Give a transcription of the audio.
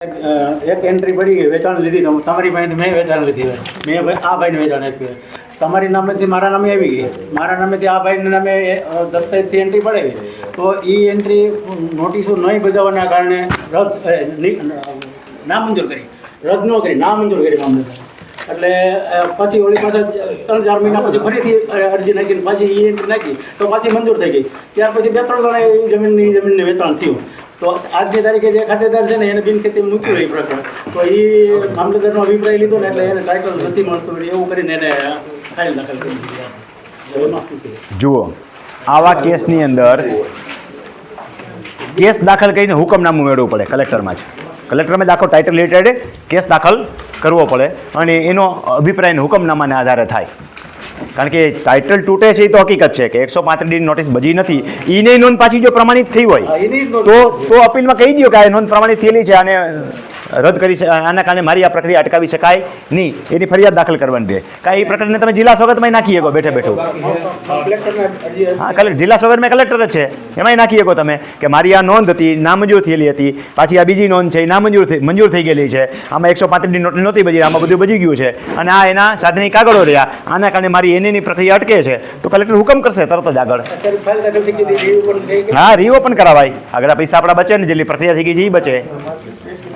એક એન્ટ્રી પડી ગઈ, વેચાણ લીધી તમારી પાસેથી મેં વેચાણ લીધી હોય. મેં આ ભાઈને વેચાણ આપ્યું. તમારી નામેથી મારા નામે આવી ગઈ મારા નામેથી આ ભાઈના નામે દસ્તાવેજથી એન્ટ્રી પડે તો એ એન્ટ્રી નોટિસો નહીં બજાવવાના કારણે રદ નામંજૂર કરી. રદ ન કરી, નામંજૂર કરી મામલે. એટલે પછી ઓળી પાછા ત્રણ, ચાર મહિના પછી ફરીથી અરજી નાખીને પાછી એ એન્ટ્રી નાખી, તો પાછી મંજૂર થઈ ગઈ. ત્યાર પછી બે, ત્રણ જણા એ જમીનની જમીનને વેચાણ થયું. તો આજની તારીખે જે ખાતેદાર છે ને એને બિનખેતી મૂક્યું એ પ્રકરણ. તો એ મામલતદારનો અભિપ્રાય લીધો ને એટલે એને ટાઇટલ નથી મળતું એવું કરીને એને ફાઇલ દાખલ કરી જુઓ, આવા કેસની અંદર કેસ દાખલ કરીને હુકમનામું મેળવવું પડે કલેક્ટરમાં જ. કલેક્ટરમાં દાખલ ટાઇટલ રિલેટેડ કેસ દાખલ કરવો પડે અને એનો અભિપ્રાય હુકમનામાને આધારે થાય. કારણ કે ટાઇટલ તૂટે છે એ તો હકીકત છે કે એકસો પાંત્રીસની નોટિસ બજી નથી ઈને નોંધ પાછી જો પ્રમાણિત થઈ હોય એની. તો તો અપીલમાં કહી દો કે આ નોંધ પ્રમાણિત થયેલી છે અને રદ કરી આના કારણે મારી આ પ્રક્રિયા અટકાવી શકાય નહીં. એની ફરિયાદ દાખલ કરવાની રહે કાંઈ એ પ્રકરણને તમે જિલ્લા સ્વાગતમાં નાખી શકો, બેઠે બેઠું. હા, કલેક્ટર, જિલ્લા સ્વાગતમાં કલેક્ટર જ છે. એમાંય નાખી શકો તમે કે મારી આ નોંધ હતી, નામંજૂર થયેલી હતી. પાછી આ બીજી નોંધ છે, એ નામંજૂર થઈ મંજૂર થઈ ગયેલી છે. આમાં એકસો પાંત્રીસની નોટ નહોતી બજી આમાં બધું બજી ગયું છે. અને આ એના સાધનની કાગળો રહ્યા. આના કારણે મારી એની પ્રક્રિયા અટકે છે. તો કલેક્ટર હુકમ કરશે તરત જ આગળ. હા રીઓપન કરાવાય. આગળ પૈસા આપણા બચે ને જેટલી પ્રક્રિયા થઈ ગઈ છે એ બચે.